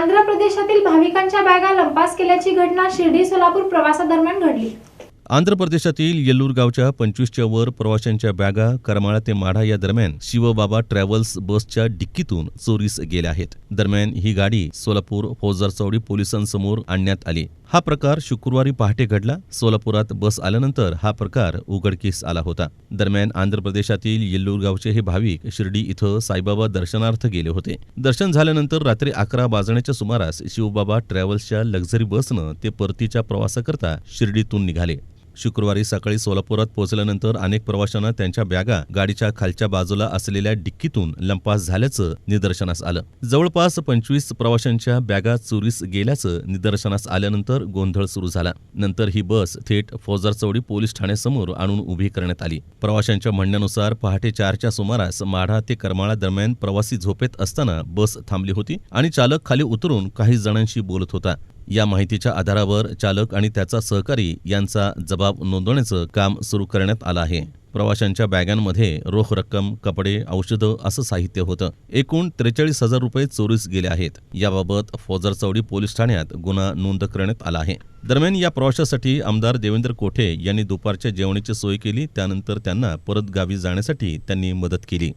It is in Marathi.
आंध्र प्रदेशातील भाविकांच्या बॅगा लंपास केल्याची घटना शिर्डी सोलापूर प्रवासादरम्यान घडली. आंध्र प्रदेशातील येल्लूर गावच्या पंचवीसच्या वर प्रवाशांच्या बॅगा करमाळा ते माढा या दरम्यान शिवबाबा ट्रॅव्हल्स बसच्या डिक्कीतून चोरीस गेल्या आहेत. दरम्यान ही गाडी सोलापूर फौजदारचौडी पोलिसांसमोर आणण्यात आली. हा प्रकार शुक्रवारी पहाटे घडला. सोलापुरात बस आल्यानंतर हा प्रकार उघडकीस आला होता. दरम्यान आंध्र प्रदेशातील येल्लूर गावचे हे भाविक शिर्डी इथं साईबाबा दर्शनार्थ गेले होते. दर्शन झाल्यानंतर रात्री अकरा वाजण्याच्या सुमारास शिवबाबा ट्रॅव्हल्सच्या लक्झरी बसनं ते परतीच्या प्रवासाकरता शिर्डीतून निघाले. शुक्रवारी सकाळी सोलापुरात पोहोचल्यानंतर अनेक प्रवाशांना त्यांच्या बॅगा गाडीच्या खालच्या बाजूला असलेल्या डिक्कीतून लंपास झाल्याचं निदर्शनास आलं. जवळपास पंचवीस प्रवाशांच्या बॅगा चोरीस गेल्याचं निदर्शनास आल्यानंतर गोंधळ सुरू झाला. नंतर ही बस थेट फौजदार चौडी पोलीस ठाण्यासमोर आणून उभी करण्यात आली. प्रवाशांच्या म्हणण्यानुसार पहाटे चारच्या सुमारास माढा ते करमाळा दरम्यान प्रवासी झोपेत असताना बस थांबली होती आणि चालक खाली उतरून काही जणांशी बोलत होता. या माहितीच्या आधारावर चालक आणि त्याचा सहकारी यांचा जबाब नोंदवण्याचं काम सुरू करण्यात आलं आहे. प्रवाशांच्या बॅगांमध्ये रोख रक्कम कपडे औषधं असं साहित्य होतं. एकूण त्रेचाळीस हजार रुपये चोरीस गेले आहेत. याबाबत फौजरचौडी पोलीस ठाण्यात गुन्हा नोंद करण्यात आला आहे. दरम्यान या प्रवाशासाठी आमदार देवेंद्र कोठे यांनी दुपारच्या जेवणाची सोय केली त्यानंतर त्यांना परत गावी जाण्यासाठी त्यांनी मदत केली.